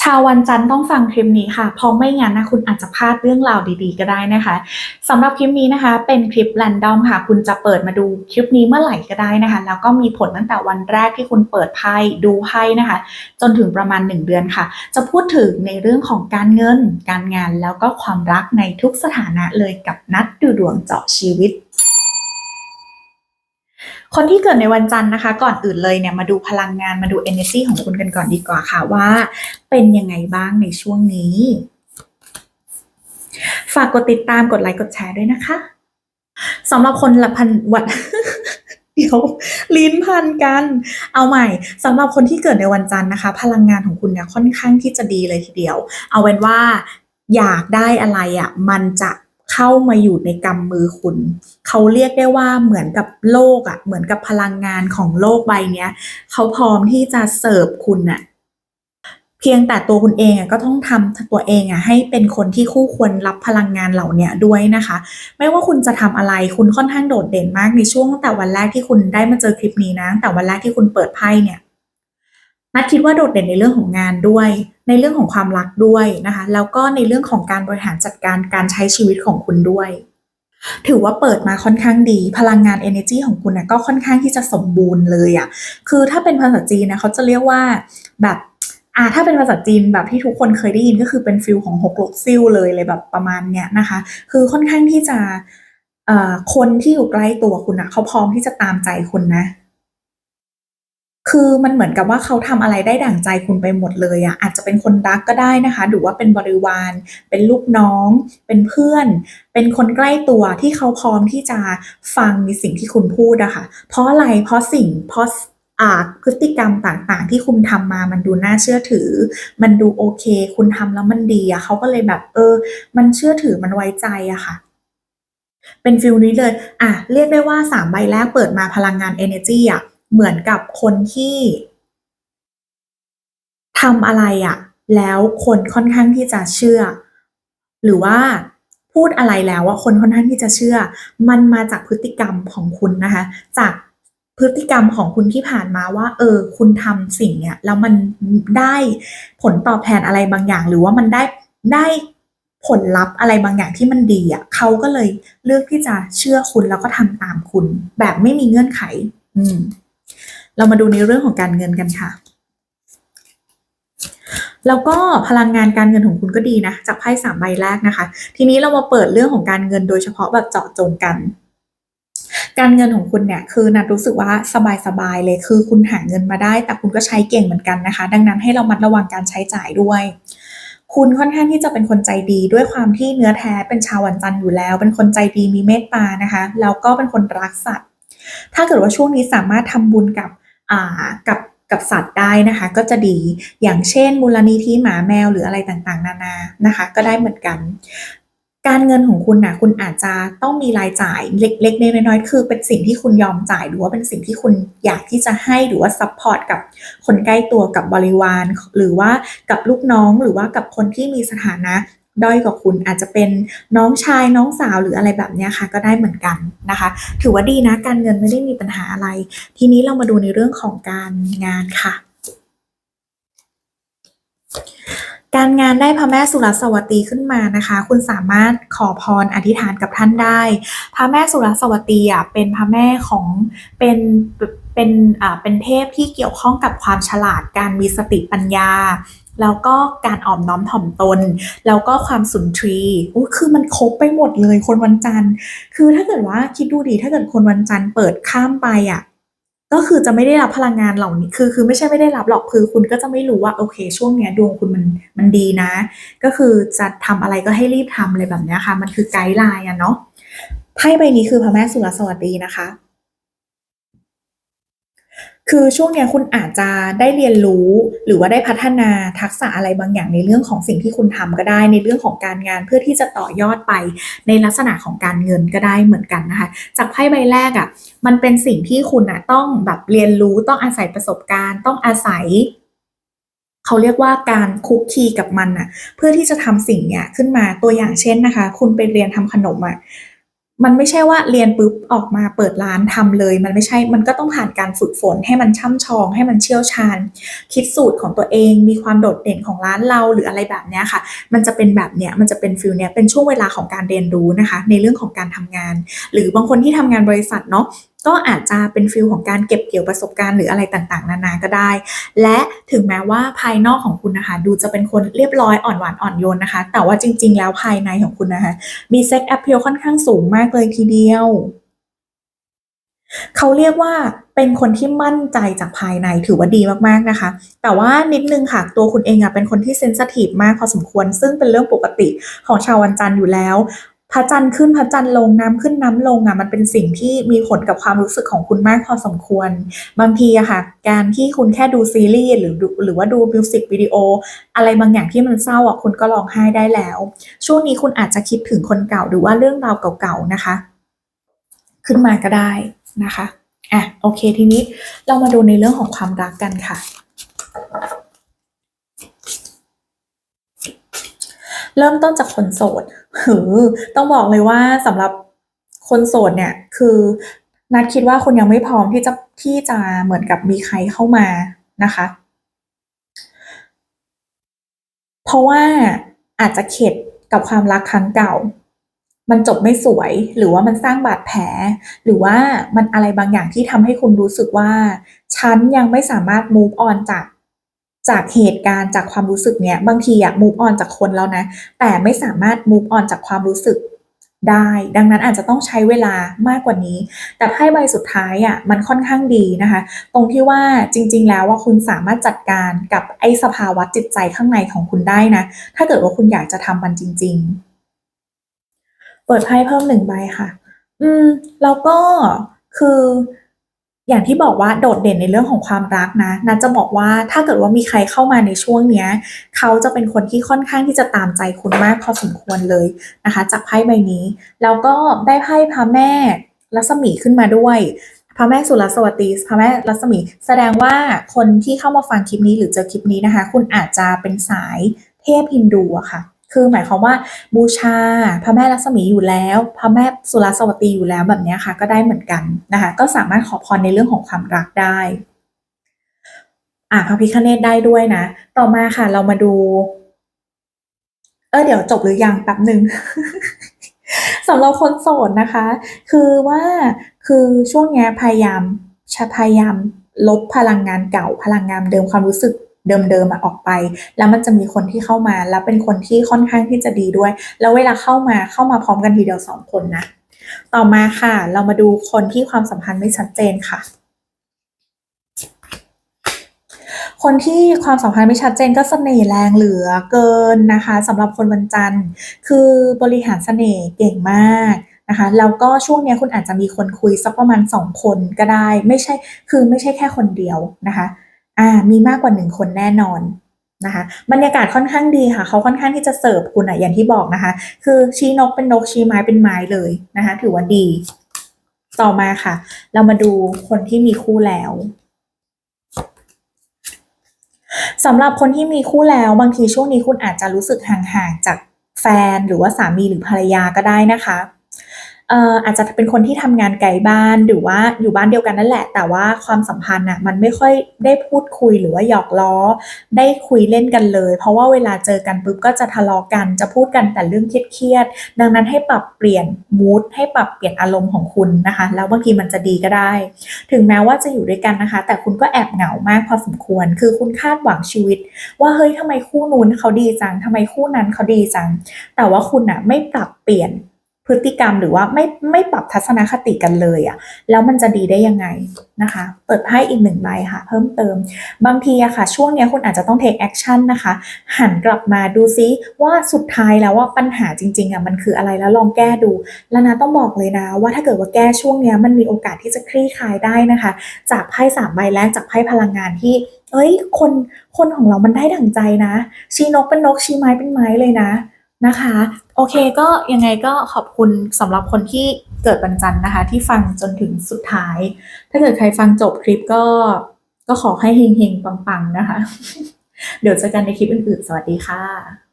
ชาววันจันทร์ต้องฟังคลิปนี้ค่ะ เพราะไม่งั้นนะคุณอาจจะพลาดเรื่องราวดีๆ ก็ได้นะคะสำหรับคลิปนี้นะคะ เป็นคลิปแรนดอมค่ะ คุณจะเปิดมาดูคลิปนี้เมื่อไหร่ก็ได้นะคะ แล้วก็มีผลตั้งแต่วันแรกที่คุณเปิดไพ่ดูไพ่นะคะ จนถึงประมาณ 1 เดือนค่ะ จะพูดถึงในเรื่องของการเงิน การงานแล้วก็ความรักในทุกสถานะเลยกับนัดดูดวงเจาะชีวิต คนที่เกิดในวันจันทร์นะคะ ก่อนอื่นเลยเนี่ยมาดูพลังงานมาดู energy ของคุณกันก่อนดีกว่าค่ะว่า เป็นยังไงบ้างในช่วงนี้ ฝากกดติดตามกดไลค์กดแชร์ด้วยนะคะสำหรับคนละพันวันเดี๋ยวลิ้นพันกัน เอาใหม่สำหรับคนที่เกิดในวันจันทร์นะคะ พลังงานของคุณเนี่ยค่อนข้างที่จะดีเลยทีเดียว เอาเป็นว่าอยากได้อะไรอะ่ะมันจะ เข้ามาอยู่ในกำมือคุณ เขาเรียกได้ว่าเหมือนกับโลกอะ่ะ เหมือนกับพลังงานของโลกใบเนี้ย เขาพร้อมที่จะเสิร์ฟคุณอะเพียงแต่ตัวคุณเองอะก็ต้องทำตัวเองอะให้เป็นคนที่คู่ควรรับพลังงานเหล่านี้ด้วยนะคะ ไม่ว่าคุณจะทำอะไรคุณค่อนข้างโดดเด่นมากในช่วงตั้งแต่วันแรกที่คุณได้มาเจอคลิปนี้นะแต่วันแรกที่คุณเปิดไพ่เนี่ยนัดคิดว่าโดดเด่นในเรื่องของงานด้วย ในเรื่องของความรักด้วยนะคะแล้วก็ในเรื่องของการบริหารจัดการการใช้ชีวิตของคุณด้วย ถือว่าเปิดมาค่อนข้างดี พลังงาน energy ของคุณนะก็ค่อนข้างที่จะสมบูรณ์เลยอะ่ะคือถ้าเป็นภาษาจีนนะเขาจะเรียกว่าแบบอ่าถ้าเป็นภาษาจีนแบบที่ทุกคนเคยได้ยินก็คือเป็นฟิลของหกลกซิ่วเลยเลยแบบประมาณเนี้ยนะคะ คือค่อนข้างที่จะเอ่อคนที่อยู่ใกล้ตัวคุณอะเขาพร้อมที่จะตามใจคุณนะ คือมันเหมือนกับว่าเขาทำอะไรได้ดั่งใจคุณไปหมดเลยอะอาจจะเป็นคนรักก็ได้นะคะหรือว่าเป็นบริวาร เป็นลูกน้อง เป็นเพื่อน เป็นคนใกล้ตัวที่เขาพร้อมที่จะฟังในสิ่งที่คุณพูดอะค่ะเพราะอะไรเพราะสิ่งเพราะอาพฤติกรรมต่างๆ ที่คุณทำมามันดูน่าเชื่อถือ มันดูโอเค คุณทำแล้วมันดีอะเขาก็เลยแบบเออ มันเชื่อถือมันไว้ใจอะค่ะเป็นฟิลนี้เลย อะ เรียกได้ว่าสามใบแรกเปิดมาพลังงาน energy อะ เหมือนกับคนที่ทำอะไรอะแล้วคนค่อนข้างที่จะเชื่อ หรือว่าพูดอะไรแล้วว่าคนค่อนข้างที่จะเชื่อ มันมาจากพฤติกรรมของคุณนะคะ จากพฤติกรรมของคุณที่ผ่านมาว่า เออ คุณทำสิ่งเนี้ยแล้วมันได้ผลตอบแทนอะไรบางอย่าง หรือว่ามันได้ได้ผลลัพธ์อะไรบางอย่างที่มันดีอะเขาก็เลยเลือกที่จะเชื่อคุณแล้วก็ทำตามคุณ แบบไม่มีเงื่อนไข อืม เรามาดูในเรื่องของการเงินกันค่ะ แล้วก็พลังงานการเงินของคุณก็ดีนะ จากไพ่สามใบแรกนะคะ ทีนี้เรามาเปิดเรื่องของการเงินโดยเฉพาะแบบเจาะจงกันการเงินของคุณเนี่ยคือนัดรู้สึกว่าสบายๆเลยคือคุณหาเงินมาได้ แต่คุณก็ใช้เก่งเหมือนกันนะคะ ดังนั้นให้เรามัดระวังการใช้จ่ายด้วย คุณค่อนข้างที่จะเป็นคนใจดีด้วยความที่เนื้อแท้เป็นชาววันจันทร์อยู่แล้ว เป็นคนใจดีมีเมตตานะคะแล้วก็เป็นคนรักสัตว์ ถ้าเกิดว่าช่วงนี้สามารถทำบุญกับอ่ากับกับสัตว์ได้นะคะ ก็จะดีอย่างเช่นมูลนิธิหมาแมวหรืออะไรต่างๆ นานานะคะ ก็ได้เหมือนกัน การเงินของคุณนะคุณอาจจะต้องมีรายจ่ายเล็กๆน้อยๆคือเป็นสิ่งที่คุณยอมจ่ายหรือว่าเป็นสิ่งที่คุณอยากที่จะให้หรือว่าซัพพอร์ตกับคนใกล้ตัวกับบริวาร หรือว่ากับลูกน้องหรือว่ากับคนที่มีสถานะ ด้อยกว่าคุณอาจจะเป็นน้องชายน้องสาวหรืออะไรแบบนี้ค่ะ ก็ได้เหมือนกันนะคะ ถือว่าดีนะการเงินไม่ได้มีปัญหาอะไร ทีนี้เรามาดูในเรื่องของการงานค่ะ การงานได้พระแม่สุรสวัสดีขึ้นมานะคะ คุณสามารถขอพรอธิษฐานกับท่านได้ พระแม่สุรสวัสดีอะเป็นพระแม่ของเป็น เป็นอ่าเป็นเทพที่เกี่ยวข้องกับความฉลาดการมีสติปัญญา แล้วก็การอ่อมน้อมถ่อมตน แล้วก็ความสุนทรีย์อู้คือมันครบไปหมดเลยคนวันจันทร์ คือถ้าเกิดว่าคิดดูดีถ้าเกิดคนวันจันทร์เปิดข้ามไปอะก็คือจะไม่ได้รับพลังงานเหล่านี้ คือ คือไม่ใช่ไม่ได้รับหรอก คือคุณก็จะไม่รู้ว่าโอเค ช่วงเนี้ยดวงคุณมัน มันดีนะ ก็คือจะทำอะไรก็ให้รีบทำเลยแบบเนี้ยค่ะ มันคือไกด์ไลน์อะเนาะ ไพ่ใบนี้คือพระแม่สุรสวัสดีนะคะ คือช่วงเนี้ยคุณอาจจะได้เรียนรู้ หรือว่าได้พัฒนาทักษะอะไรบางอย่างในเรื่องของสิ่งที่คุณทำก็ได้ ในเรื่องของการงานเพื่อที่จะต่อยอดไปในลักษณะของการเงินก็ได้เหมือนกันนะคะ จากไพ่ใบแรกอะ่ะมันเป็นสิ่งที่คุณอะต้องแบบเรียนรู้ต้องอาศัยประสบการณ์ ต้องอาศัยเขาเรียกว่าการคุกคีกับมันอะเพื่อที่จะทำสิ่งเนี้ยขึ้นมาตัวอย่างเช่นนะคะ คุณไปเรียนทำขนมอะ มันไม่ใช่ว่าเรียนปุ๊บออกมาเปิดร้านทำเลย มันไม่ใช่ มันก็ต้องผ่านการฝึกฝนให้มันช่ำชอง ให้มันเชี่ยวชาญ คิดสูตรของตัวเอง มีความโดดเด่นของร้านเราหรืออะไรแบบเนี้ยค่ะ มันจะเป็นแบบเนี้ย มันจะเป็นฟิลเนี้ย เป็นช่วงเวลาของการเรียนรู้นะคะ ในเรื่องของการทำงาน หรือบางคนที่ทำงานบริษัทเนาะ ก็อาจจะเป็นฟิลของการเก็บเกี่ยวประสบการณ์หรืออะไรต่างๆ นานาก็ได้ และถึงแม้ว่าภายนอกของคุณนะคะ ดูจะเป็นคนเรียบร้อยอ่อนหวานอ่อนโยนนะคะ แต่ว่าจริง ๆ แล้วภายในของคุณนะคะ มีเซ็กแอ p เ a l ค่อนข้างสูงมากเลยทีเดียวเขาเรียกว่าเป็นคนที่มั่นใจจากภายในถือว่าดีมากๆนะคะ แต่ว่านิดนึงค่ะตัวคุณเองอะเป็นคนที่เซนสทีฟมากพอสมควร ซึ่งเป็นเรื่องปกติของชาววันจันทร์อยู่แล้ว พระจันทร์ขึ้นพระจันทร์ลงน้ำขึ้นน้ำลงอะมันเป็นสิ่งที่มีผลกับความรู้สึกของคุณมากพอสมควร บางทีอะค่ะ การที่คุณแค่ดูซีรีส์หรือดูหรือว่าดูมิวสิกวิดีโออะไรบางอย่างที่มันเศร้าอะคุณก็ร้องไห้ได้แล้ว ช่วงนี้คุณอาจจะคิดถึงคนเก่าหรือว่าเรื่องราวเก่าๆนะคะ ขึ้นมาก็ได้นะคะอะโอเคทีนี้เรามาดูในเรื่องของความรักกันค่ะ เริ่มต้นจากคนโสดหือต้องบอกเลยว่าสำหรับคนโสดเนี่ยคือนัดคิดว่าคุณยังไม่พร้อมที่จะที่จะเหมือนกับมีใครเข้ามานะคะ เพราะว่าอาจจะเข็ดกับความรักครั้งเก่า มันจบไม่สวยหรือว่ามันสร้างบาดแผล หรือว่ามันอะไรบางอย่างที่ทำให้คุณรู้สึกว่า ฉันยังไม่สามารถ move on จาก จากเหตุการณ์จากความรู้สึกเนี้ยบางทีอะ move on จากคนแล้วนะ แต่ไม่สามารถ move on จากความรู้สึกได้ ดังนั้นอาจจะต้องใช้เวลามากกว่านี้ แต่ไพ่ใบสุดท้ายอะมันค่อนข้างดีนะคะ ตรงที่ว่าจริง ๆ แล้วว่าคุณสามารถจัดการกับไอ้สภาวะจิตใจข้างในของคุณได้นะ ถ้าเกิดว่าคุณอยากจะทำมันจริง ๆ เปิดไพ่เพิ่มหนึ่งใบค่ะ อืม แล้วก็คือ อย่างที่บอกว่าโดดเด่นในเรื่องของความรักนะนัทจะบอกว่าถ้าเกิดว่ามีใครเข้ามาในช่วงเนี้ย เขาจะเป็นคนที่ค่อนข้างที่จะตามใจคุณมากพอสมควรเลยนะคะ จากไพ่ใบนี้ แล้วก็ได้ไพ่พระแม่รัศมีขึ้นมาด้วยพระแม่สุรสวัสดีพระแม่รัศมี แสดงว่าคนที่เข้ามาฟังคลิปนี้หรือเจอคลิปนี้นะคะ คุณอาจจะเป็นสายเทพฮินดูอะค่ะ คือหมายความว่าบูชาพระแม่รัศมีอยู่แล้ว พระแม่สุรสวัสดีอยู่แล้วแบบนี้ค่ะ ก็ได้เหมือนกันนะคะ ก็สามารถขอพรในเรื่องของความรักได้อ่าพระพิฆเนศได้ด้วยนะ ต่อมาค่ะ เรามาดู เออเดี๋ยวจบหรือยังแป๊บหนึ่งสำหรับคนโสดนะคะ คือว่าคือช่วงนี้พยายามชะพยายามลบพลังงานเก่าพลังงานเดิมความรู้สึก เดิมๆอออกไป แล้วมันจะมีคนที่เข้ามา แล้วเป็นคนที่ค่อนข้างที่จะดีด้วย แล้วเวลาเข้ามาเข้ามาพร้อมกันทีเดียวสองคนนะ ต่อมาค่ะ เรามาดูคนที่ความสัมพันธ์ไม่ชัดเจนค่ะคนที่ความสัมพันธ์ไม่ชัดเจนก็เสน่ห์แรงเหลือเกินนะคะสำหรับคนวันจันทร์ คือบริหารเสน่ห์เก่งมากนะคะแล้วก็ช่วงนี้คุณอาจจะมีคนคุยสักประมาณ 2 คนก็ได้ ไม่ใช่คือไม่ใช่แค่คนเดียวนะคะ อ่ามีมากกว่า1คนแน่นอนนะคะบรรยากาศค่อนข้างดีค่ะ เขาค่อนข้างที่จะเสิร์ฟคุณอะอย่างที่บอกนะคะ คือชี้นกเป็นนกชี้ไม้เป็นไม้เลยนะคะ ถือว่าดี ต่อมาค่ะ เรามาดูคนที่มีคู่แล้วสำหรับคนที่มีคู่แล้วบางทีช่วงนี้คุณอาจจะรู้สึกห่างๆจากแฟนหรือว่าสามีหรือภรรยาก็ได้นะคะ อาจจะเป็นคนที่ทำงานไกลบ้านหรือว่าอยู่บ้านเดียวกันนั่นแหละ แต่ว่าความสัมพันธ์น่ะมันไม่ค่อยได้พูดคุยหรือว่าหยอกล้อ ได้คุยเล่นกันเลย เพราะว่าเวลาเจอกันปุ๊บก็จะทะเลาะกันจะพูดกันแต่เรื่องเครียดๆดังนั้นให้ปรับเปลี่ยนมูดให้ปรับเปลี่ยนอารมณ์ของคุณนะคะ แล้วบางทีมันจะดีก็ได้ ถึงแม้ว่าจะอยู่ด้วยกันนะคะ แต่คุณก็แอบเหงามากพอสมควร คือคุณคาดหวังชีวิต ว่าเฮ้ยทำไมคู่นู้นเขาดีจังทำไมคู่นั้นเขาดีจัง แต่ว่าคุณอะไม่ปรับเปลี่ยน พฤติกรรมหรือว่าไม่ไม่ปรับทัศนคติกันเลยอะแล้วมันจะดีได้ยังไงนะคะ เปิดไพ่อีกหนึ่งใบค่ะ เพิ่มเติม บางทีอะค่ะ ช่วงเนี้ยคุณอาจจะต้อง take action นะคะ หันกลับมาดูซิว่าสุดท้ายแล้วว่าปัญหาจริงๆอะมันคืออะไรแล้วลองแก้ดู แล้วนะต้องบอกเลยนะ ว่าถ้าเกิดว่าแก้ช่วงเนี้ยมันมีโอกาสที่จะคลี่คลายได้นะคะ จากไพ่สามใบแรกจากไพ่พลังงานที่เอ้ยคนคนของเรามันได้ดั่งใจนะ ชี้นกเป็นนกชี้ไม้เป็นไม้เลยนะ นะคะ โอเคก็ยังไงก็ขอบคุณสำหรับคนที่เกิดวันจันทร์นะคะ ที่ฟังจนถึงสุดท้าย ถ้าเกิดใครฟังจบคลิปก็ก็ขอให้เฮงๆปังๆนะคะ เดี๋ยวเจอกันในคลิปอื่นๆ สวัสดีค่ะ